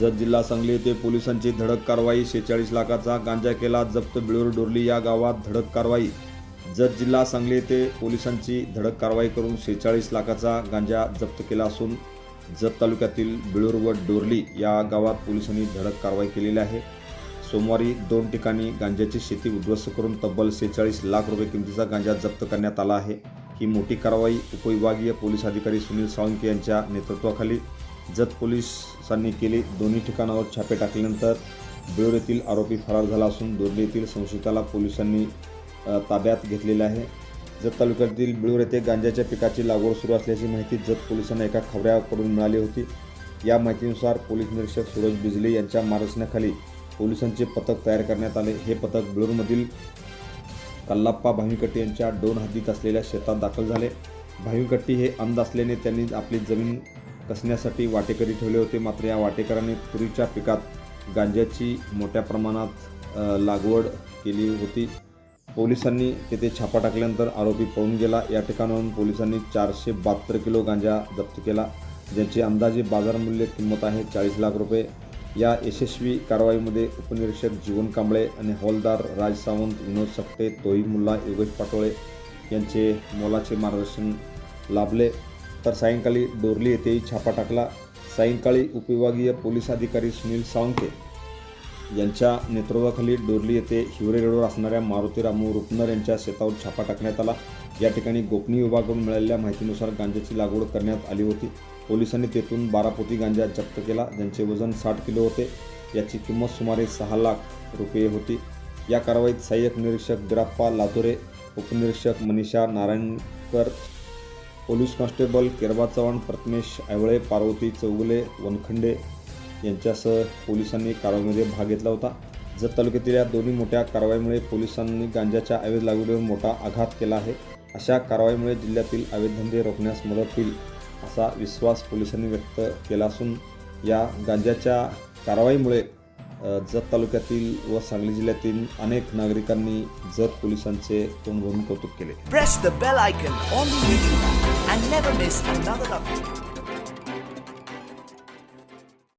जत जिल्हा सांगली येथे पोलिसांची धडक कारवाई शेहेचाळीस लाखाचा गांजा केला जप्त बिळूर डोरली या गावात धडक कारवाई. जत जिल्हा सांगली येथे पोलिसांची धडक कारवाई करून शेहेचाळीस लाखाचा गांजा जप्त केला असून जत तालुक्यातील बिळूर व डोरली या गावात पोलिसांनी धडक कारवाई केलेली आहे. सोमवारी दोन ठिकाणी गांजाची शेती उद्ध्वस्त करून तब्बल शेहेचाळीस लाख रुपये किमतीचा गांजा जप्त करण्यात आला आहे. ही मोठी कारवाई उपविभागीय पोलीस अधिकारी सुनील साळुंके यांच्या नेतृत्वाखाली जत पोलिसांनी केले. दोन्ही ठिकाणावर छापे टाकल्यानंतर बिळूर येथील आरोपी फरार झाला असून दोर्ली येथील संशयिताला पोलिसांनी ताब्यात घेतलेले आहे. जत तालुक्यातील बिळूर येथे गांजाच्या पिकाची लागवड सुरू असल्याची माहिती जत पोलिसांना एका खबऱ्याकडून मिळाली होती. या माहितीनुसार पोलीस निरीक्षक सूरज बिजले यांच्या मार्गदर्शनाखाली पोलिसांचे पथक तयार करण्यात आले. हे पथक बिळूरमधील कल्लाप्पा भाविकट्टी यांच्या दोन हद्दीत असलेल्या शेतात दाखल झाले. भाविकट्टी हे अंध असल्याने त्यांनी आपली जमीन कसण्यासाठी वाटेकरी ठेवले होते. मात्र या वाटेकरांनी तुरीच्या पिकात गांज्याची मोठ्या प्रमाणात लागवड केली होती. पोलिसांनी तेथे छापा टाकल्यानंतर आरोपी पळून गेला. या ठिकाणाहून पोलिसांनी चारशे बहात्तर किलो गांजा जप्त केला. ज्याची अंदाजे बाजारमूल्य किंमत आहे चाळीस लाख रुपये. या यशस्वी कारवाईमध्ये उपनिरीक्षक जीवन कांबळे आणि हवालदार राज सावंत विनोद सकटे तोही मुल्ला योगेश पाटोळे यांचे मोलाचे मार्गदर्शन लाभले. तर सायंकाळी डोरली येथेही छापा टाकला. सायंकाळी उपविभागीय पोलीस अधिकारी सुनील सावंके यांच्या नेतृत्वाखाली डोरली येथे हिवरे रोडवर असणाऱ्या मारुती रामू रुपनर यांच्या शेतावर छापा टाकण्यात आला. या ठिकाणी गोपनीय विभागाकडून मिळालेल्या माहितीनुसार गांजाची लागवड करण्यात आली होती. पोलिसांनी तेथून बारा पोती गांजा जप्त केला. ज्यांचे वजन साठ किलो होते याची किंमत सुमारे सहा लाख रुपये होती. या कारवाईत सहाय्यक निरीक्षक बिराप्पा लातोरे उपनिरीक्षक मनीषा नारायणकर पोलीस कॉन्स्टेबल केरबा चव्हाण प्रथमेश ऐवळे पार्वती चौगुले वनखंडे यांच्यासह पोलिसांनी कारवाईमध्ये भाग घेतला होता. जत तालुक्यातील या दोन्ही मोठ्या कारवाईमुळे पोलिसांनी गांजाच्या अवैध लागवडीवर मोठा आघात केला आहे. अशा कारवाईमुळे जिल्ह्यातील अवैध धंदे रोखण्यास मदत होईल असा विश्वास पोलिसांनी व्यक्त केला असून या गांजाच्या कारवाईमुळे जत तालुक्यातील व सांगली जिल्ह्यातील अनेक नागरिकांनी जत पोलिसांचे तोंड भरून कौतुक केले.